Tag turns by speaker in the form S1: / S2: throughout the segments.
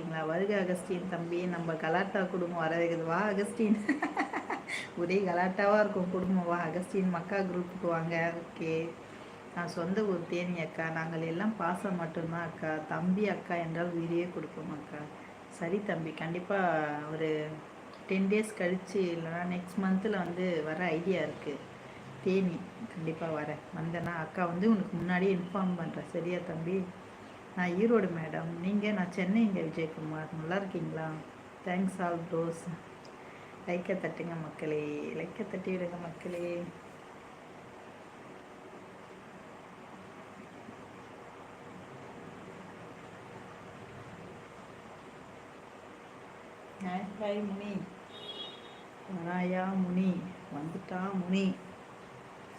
S1: இருக்கீங்களா? வருக அகஸ்டின் தம்பி. நம்ம கலாட்டா குடும்பம் வர வைக்குது. வா அகஸ்டின். ஒரே கலாட்டாவாக இருக்கும் குடும்பம். வா அகஸ்டின் மக்கா குரூப்புக்கு வாங்க. ஓகே. நான் சொந்த ஊர் தேனி அக்கா. நாங்கள் எல்லாம் பாசம் மட்டும்தான் அக்கா. தம்பி அக்கா என்றால் உயிரையே கொடுப்போம் அக்கா. சரி தம்பி. கண்டிப்பாக ஒரு டென் டேஸ் கழித்து இல்லைனா நெக்ஸ்ட் மந்தில் வந்து வர ஐடியா இருக்குது தேனி. கண்டிப்பாக வரேன். வந்தேன்னா அக்கா வந்து உனக்கு முன்னாடியே இன்ஃபார்ம் பண்ணுறேன் சரியா தம்பி? நான் ஈரோடு மேடம். நீங்கள் நான் சென்னைங்க விஜயகுமார். நல்லா இருக்கீங்களா? தேங்க்ஸ் ஆல் ப்ரோஸ் லைக்கை தட்டுங்க மக்களே. லைக்கை தட்டி விடுங்க மக்களே. ஹாய் முனி. வராயா முனி. வந்துட்டா முனி.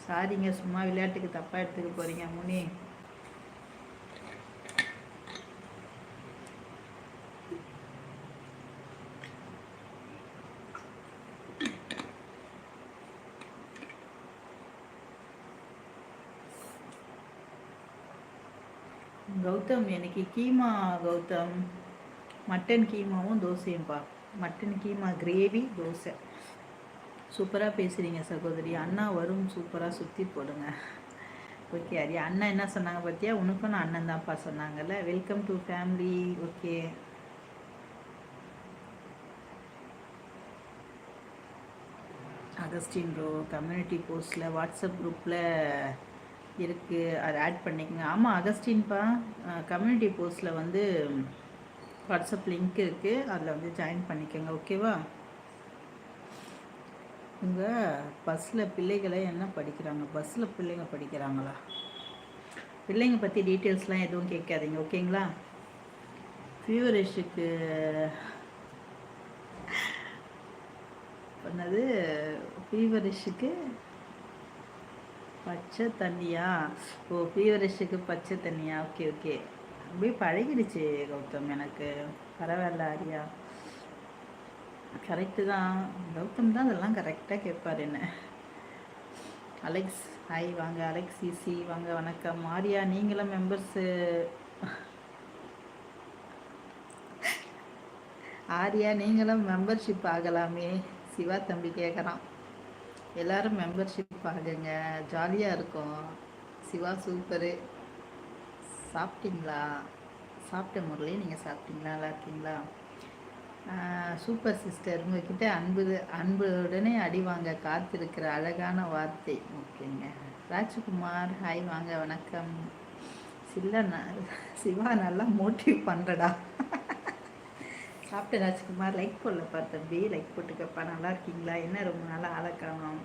S1: சாரிங்க சும்மா விளையாட்டுக்கு தப்பாக எடுத்துக்க போகிறீங்க முனி. கௌதம் எனக்கு கீமா கௌதம் மட்டன் கீமாவும் தோசையும்ப்பா மட்டன் கீமா கிரேவி தோசை. சூப்பராக பேசுகிறீங்க சகோதரி. அண்ணா வரும் சூப்பராக சுற்றி போடுங்க. ஓகே அரி அண்ணா என்ன சொன்னாங்க பார்த்தியா உனக்கும் நான் அண்ணன் தான்ப்பா சொன்னாங்கல்ல. Welcome to family okay. Augustine bro community போஸ்ட்டில் வாட்ஸ்அப் குரூப்பில் இருக்குது அதை ஆட் பண்ணிக்கோங்க. ஆமாம் அகஸ்டின்ப்பா கம்யூனிட்டி போஸ்ட்டில் வந்து வாட்ஸ்அப் லிங்க் இருக்குது அதில் வந்து ஜாயின் பண்ணிக்கோங்க ஓகேவா உங்கள் பஸ்ஸில் பிள்ளைகளை என்ன படிக்கிறாங்க? பஸ்ஸில் பிள்ளைங்க படிக்கிறாங்களா? பிள்ளைங்க பற்றி டீட்டெயில்ஸ்லாம் எதுவும் கேட்காதீங்க ஓகேங்களா ஃபியூரிஷுக்கு பண்ணது ஃபீவரிஷுக்கு பச்சை தண்ணியா? ஓ ஃபீவரிஷுக்கு பச்சை தண்ணியா? Okay okay. அப்படியே பழகிடுச்சு கௌதம் எனக்கு. பரவாயில்ல ஆரியா. கரெக்டு தான். கௌதம் தான் அதெல்லாம் கரெக்டாக கேட்பார் என்ன. அலெக்ஸ் ஹாய் வாங்க அலெக்ஸ் சிசி வாங்க வணக்கம். ஆரியா நீங்களும் மெம்பர்ஸு ஆரியா நீங்களும் மெம்பர்ஷிப் ஆகலாமே. சிவா தம்பி கேட்குறான் எல்லாரும் மெம்பர்ஷிப் பாருங்க ஜாலியாக இருக்கும். சிவா சூப்பரு. சாப்பிட்டீங்களா? சாப்பிட்ட முறையிலே நீங்கள் சாப்பிட்டீங்களா? நல்லா இருக்கீங்களா? Super sister. உங்ககிட்ட அன்பு அன்புடனே அடிவாங்க காத்திருக்கிற அழகான வார்த்தை. ஓகேங்க. ராஜ்குமார் ஹாய் வாங்க வணக்கம். சில்ல சிவா நல்லா மோட்டிவ் பண்ணுறடா சாப்பிட்ட ராஜ்குமார் லைக் போடலப்பா தம்பி லைக் போட்டுக்கப்பா. நல்லா இருக்கீங்களா? என்ன ரொம்ப நாளாக ஆளை காணும்.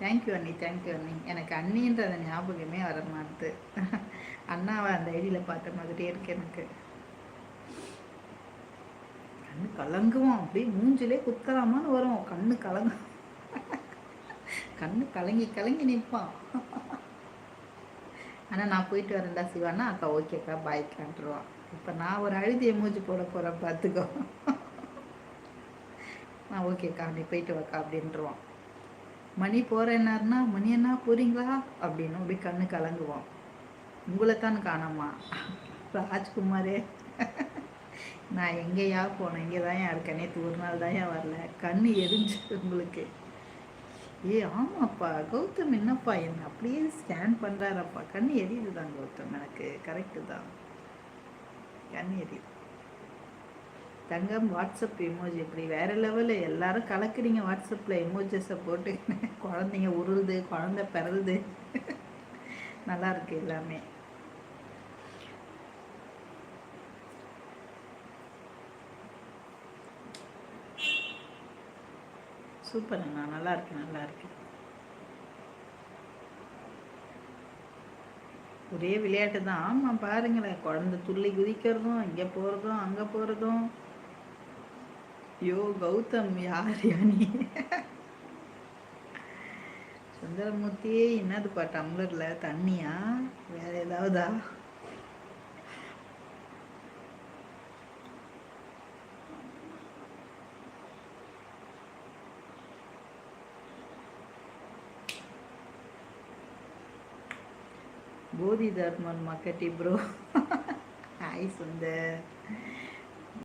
S1: தேங்க்யூ அண்ணி தேங்க்யூ அண்ணி எனக்கு அண்ணின்றத ஞாபகமே வர மாட்டுது. அண்ணாவை அந்த ஐடியில் பார்த்த மாதிரியே இருக்கு எனக்கு. கண்ணு கலங்குவோம் அப்படியே மூஞ்சிலே குத்தலாமான்னு வரும். கண்ணு கலங்க கண்ணு கலங்கி கலங்கி நிற்பான். ஆனால் நான் போயிட்டு வரேன்டா சிவானா அக்கா ஓகேக்கா பாய்க்கான்ட்டுருவான் இப்போ நான் ஒரு அழுதிய மூஞ்சி போட போகிறேன் பார்த்துக்கோ. நான் ஓகேக்கா நீ போயிட்டு வாக்கா அப்படின்ட்டுருவான் மணி போகிறேன்னாருனா மணி என்ன போகிறீங்களா அப்படின்னு அப்படி கண்ணு கலங்குவான் உங்களை தான் காணாமா ராஜ்குமாரே நான் எங்கேயா போனேன்? இங்கே தான் இருக்கேன்? ஒரு நாள் தான் வரல? கண்ணு எரிஞ்சு உங்களுக்கு. ஏ ஆமாப்பா கௌதம் என்னப்பா? என்ன அப்படியே ஸ்கேன் பண்ணுறாரப்பா கண் எரியுது தான் கௌதம் எனக்கு. கரெக்டு தான். கண் எரியுது. தங்கம் வாட்ஸ்அப் எமோஜி இப்படி வேற லெவலில் எல்லாரும் கலக்குறீங்க வாட்ஸ்அப்பில் எமோஜஸை போட்டு. குழந்தைங்க உருளுது குழந்த பிறகுது. நல்லா இருக்கு எல்லாமே. சூப்பர் அண்ணா. நல்லா இருக்கு நல்லா இருக்கு. ஒரே விளையாட்டு தான். ஆமாம் பாருங்களேன். குழந்தை துள்ளி குதிக்கிறதும் இங்கே போகிறதும் அங்கே போகிறதும் ஐயோ கௌதம் யார் யானி? சுந்தரமூர்த்தியே என்னதுப்பா டம்ளர்ல? தண்ணியா? வேற ஏதாவதா? போதி தர்மன் மக்கட்டி ப்ரோ ஹாய் சுந்தர்.